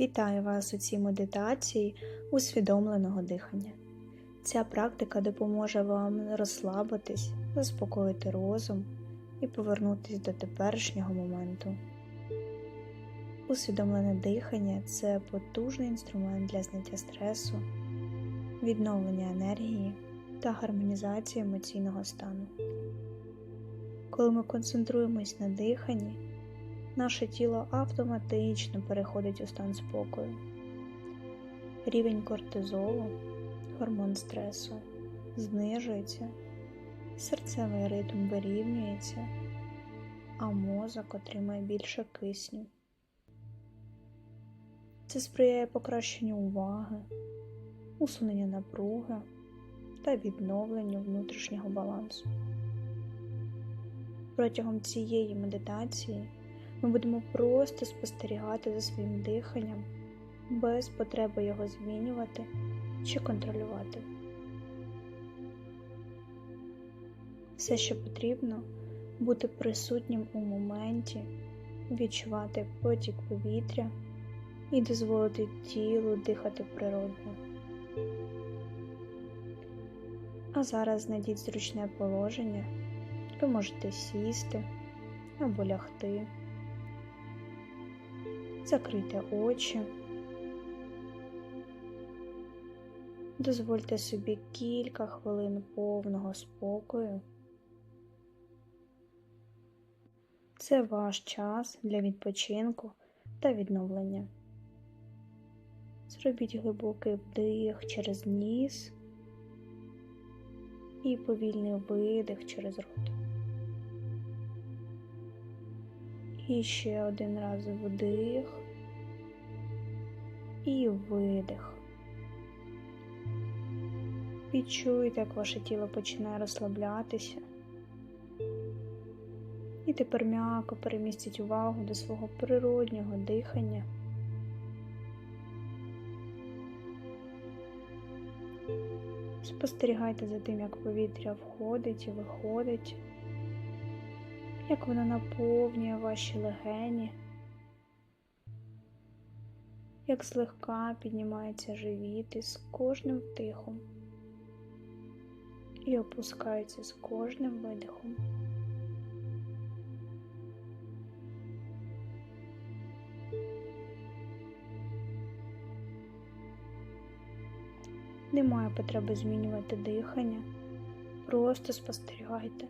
Вітаю вас у цій медитації усвідомленого дихання. Ця практика допоможе вам розслабитись, заспокоїти розум і повернутися до теперішнього моменту. Усвідомлене дихання це потужний інструмент для зняття стресу, відновлення енергії та гармонізації емоційного стану. Коли ми концентруємось на диханні, наше тіло автоматично переходить у стан спокою. Рівень кортизолу, гормон стресу, знижується, серцевий ритм вирівнюється, а мозок отримає більше кисню. Це сприяє покращенню уваги, усуненню напруги та відновленню внутрішнього балансу. Протягом цієї медитації ми будемо просто спостерігати за своїм диханням без потреби його змінювати чи контролювати. Все, що потрібно, бути присутнім у моменті, відчувати потік повітря і дозволити тілу дихати природно. А зараз знайдіть зручне положення. Ви можете сісти або лягти. Закрийте очі. Дозвольте собі кілька хвилин повного спокою. Це ваш час для відпочинку та відновлення. Зробіть глибокий вдих через ніс і повільний видих через рот. І ще один раз вдих і видих. Відчуйте, як ваше тіло починає розслаблятися. І тепер м'яко перемістіть увагу до свого природнього дихання. Спостерігайте за тим, як повітря входить і виходить як вона наповнює ваші легені, як злегка піднімається живіт із кожним вдихом і опускається з кожним видихом. Немає потреби змінювати дихання, просто спостерігайте.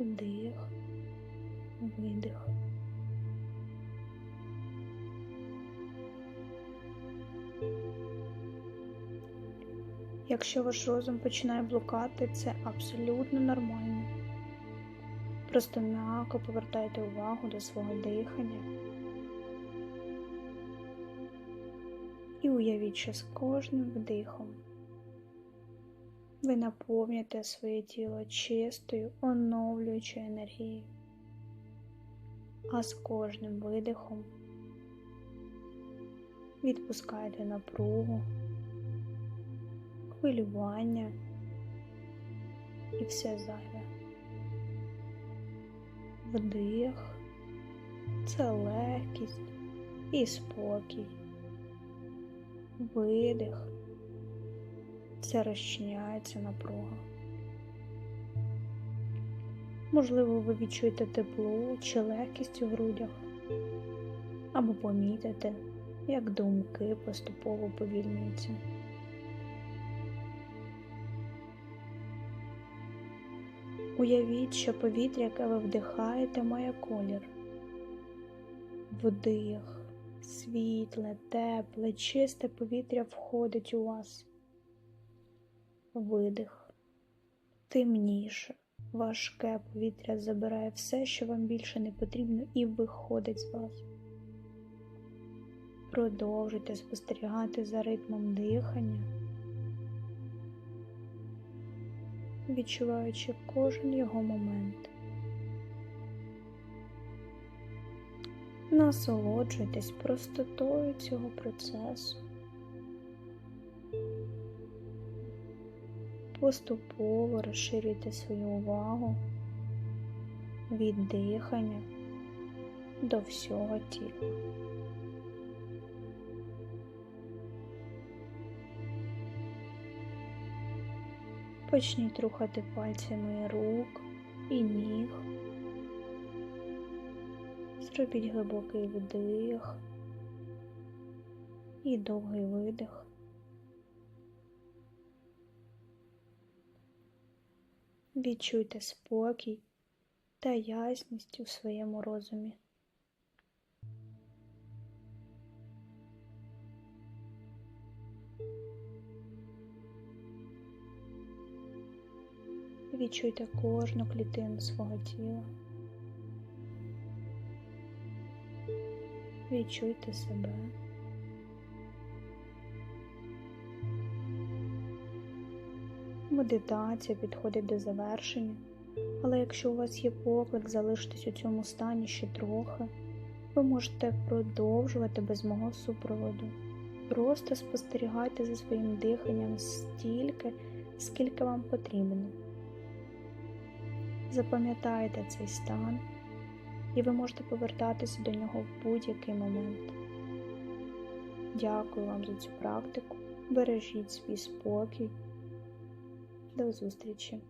Вдих, видих. Якщо ваш розум починає блукати, це абсолютно нормально. Просто м'яко повертайте увагу до свого дихання і уявіть, що з кожним вдихом ви наповните своє тіло чистою, оновлюючою енергією, а з кожним видихом відпускайте напругу, хвилювання і все зайве. Вдих це легкість і спокій. Видих це розчиняється напруга. Можливо, ви відчуєте тепло чи легкість у грудях, або помітите, як думки поступово повільнюються. Уявіть, що повітря, яке ви вдихаєте, має колір. Вдих, світле, тепле, чисте повітря входить у вас видих, темніше, важке повітря забирає все, що вам більше не потрібно, і виходить з вас. Продовжуйте спостерігати за ритмом дихання, відчуваючи кожен його момент. Насолоджуйтесь простотою цього процесу. Поступово розширюйте свою увагу від дихання до всього тіла. Почніть рухати пальцями рук і ніг. Зробіть глибокий вдих і довгий видих. Відчуйте спокій та ясність у своєму розумі. Відчуйте кожну клітину свого тіла. Відчуйте себе. Медитація підходить до завершення, але якщо у вас є поклик залишитись у цьому стані ще трохи, ви можете продовжувати без мого супроводу. Просто спостерігайте за своїм диханням стільки, скільки вам потрібно. Запам'ятайте цей стан, і ви можете повертатися до нього в будь-який момент. Дякую вам за цю практику. Бережіть свій спокій. До зустрічі!